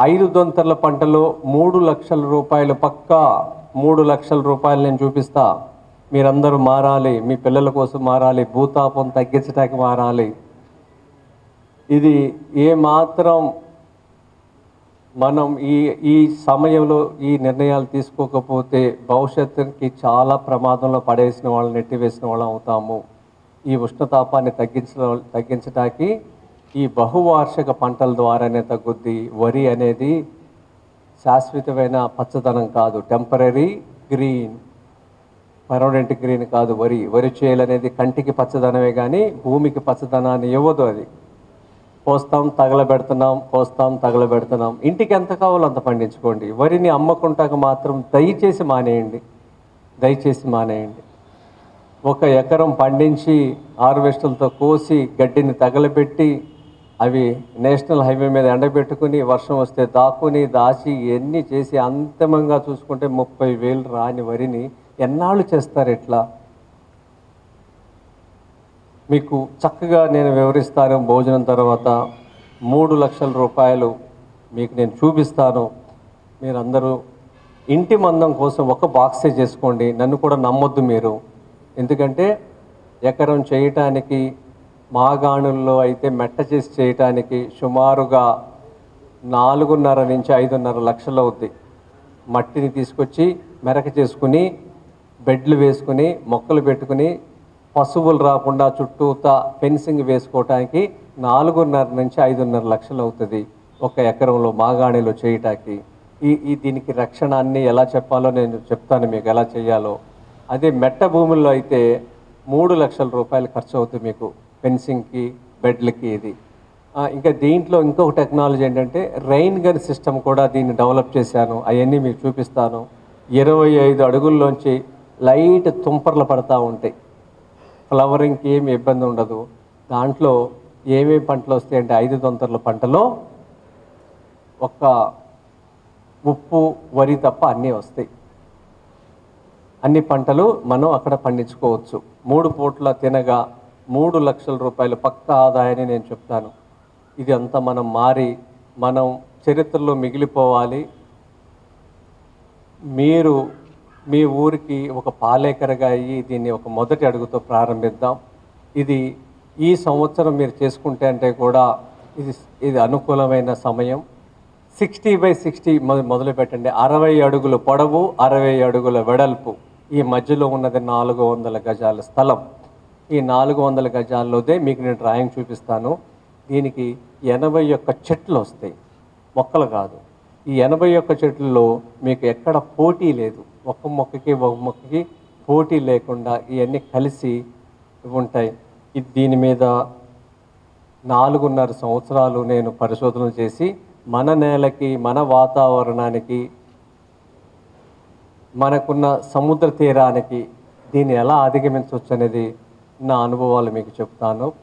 ఐదు దొంతర్ల పంటలో మూడు లక్షల రూపాయలు పక్కా మూడు లక్షల రూపాయలు నేను చూపిస్తా. మీరందరూ మారాలి మీ పిల్లల కోసం మారాలి భూతాపం తగ్గించడానికి మారాలి. ఇది ఏ మాత్రం మనం ఈ ఈ సమయంలో ఈ నిర్ణయాలు తీసుకోకపోతే భవిష్యత్తుకి చాలా ప్రమాదంలో పడేసిన వాళ్ళని నెట్టివేసిన వాళ్ళం అవుతాము. ఈ ఉష్ణతాపాన్ని తగ్గించ తగ్గించడానికి ఈ బహువార్షిక పంటల ద్వారానే తగ్గుద్ది. వరి అనేది శాశ్వతమైన పచ్చదనం కాదు. టెంపరీ గ్రీన్ పర్మనెంట్ గ్రీన్ కాదు వరి. వరి చేయాలి అనేది కంటికి పచ్చదనమే కానీ భూమికి పచ్చదనాన్ని ఇవ్వదు అది. కోస్తాం తగలబెడుతున్నాం కోస్తాం తగలబెడుతున్నాం. ఇంటికి ఎంత కావాలో అంత పండించుకోండి. వరిని అమ్మకుంటాక మాత్రం దయచేసి మానేయండి. దయచేసి మానేయండి. ఒక ఎకరం పండించి హార్వెస్టర్లతో కోసి గడ్డిని తగలబెట్టి అవి నేషనల్ హైవే మీద ఎండబెట్టుకుని వర్షం వస్తే దాక్కుని దాచి ఎన్ని చేసి అంతిమంగా చూసుకుంటే ముప్పై వేలు రాని వరిని ఎన్నాళ్ళు చేస్తారు ఎట్లా మీకు చక్కగా నేను వివరిస్తాను. భోజనం తర్వాత మూడు లక్షల రూపాయలు మీకు నేను చూపిస్తాను. మీరందరూ ఇంటి మందం కోసం ఒక బాక్సే చేసుకోండి. నన్ను కూడా నమ్మొద్దు మీరు. ఎందుకంటే ఎకరం చేయటానికి మాగాణుల్లో అయితే మెట్ట చేసి చేయటానికి సుమారుగా నాలుగున్నర నుంచి ఐదున్నర లక్షలు అవుద్ది. మట్టిని తీసుకొచ్చి మెరక చేసుకుని బెడ్లు వేసుకుని మొక్కలు పెట్టుకుని పశువులు రాకుండా చుట్టూతా ఫెన్సింగ్ వేసుకోవటానికి నాలుగున్నర నుంచి ఐదున్నర లక్షలు అవుతుంది ఒక ఎకరంలో మాగాణిలో చేయటానికి. ఈ ఈ దీనికి రక్షణ అన్నీ ఎలా చెప్పాలో నేను చెప్తాను మీకు ఎలా చేయాలో. అదే మెట్ట భూముల్లో అయితే మూడు లక్షల రూపాయలు ఖర్చు అవుతుంది మీకు. ఫెన్సింగ్కి బెడ్లకి ఇది. ఇంకా దీంట్లో ఇంకొక టెక్నాలజీ ఏంటంటే రెయిన్ గన్ సిస్టమ్ కూడా దీన్ని డెవలప్ చేశాను. అవన్నీ మీకు చూపిస్తాను. ఇరవై ఐదు అడుగుల్లోంచి లైట్ తుంపర్లు పడతా ఉంటాయి. ఫ్లవరింగ్కి ఏమి ఇబ్బంది ఉండదు. దాంట్లో ఏమేమి పంటలు వస్తాయి అంటే ఐదు తొందరల పంటలో ఒక ఉప్పు వరి తప్ప అన్నీ వస్తాయి. అన్ని పంటలు మనం అక్కడ పండించుకోవచ్చు. మూడు పూట్ల తినగా మూడు లక్షల రూపాయలు పక్క ఆదాయాన్ని నేను చెప్తాను. ఇది అంతా మనం మారి మనం చరిత్రలో మిగిలిపోవాలి. మీరు మీ ఊరికి ఒక పాలేకరగా అయ్యి దీన్ని ఒక మొదటి అడుగుతో ప్రారంభిద్దాం. ఇది ఈ సంవత్సరం మీరు చేసుకుంటే అంటే కూడా ఇది ఇది అనుకూలమైన సమయం. సిక్స్టీ బై సిక్స్టీ మొదలు పెట్టండి. అరవై అడుగుల పొడవు అరవై అడుగుల వెడల్పు. ఈ మధ్యలో ఉన్నది నాలుగు వందల గజాల స్థలం. ఈ నాలుగు వందల గజాల్లోదే మీకు నేను డ్రాయింగ్ చూపిస్తాను. దీనికి ఎనభై ఒక్క చెట్లు వస్తాయి. మొక్కలు కాదు. ఈ ఎనభై ఒక్క చెట్లలో మీకు ఎక్కడ పోటీ లేదు. ఒక మొక్కకి ఒక మొక్కకి పోటీ లేకుండా ఇవన్నీ కలిసి ఉంటాయి. ఇది దీని మీద నాలుగున్నర సంవత్సరాలు నేను పరిశోధన చేసి మన నేలకి మన వాతావరణానికి మనకున్న సముద్ర తీరానికి దీన్ని ఎలా అధిగమించవచ్చు అనేది నా అనుభవాలు మీకు చెప్తాను.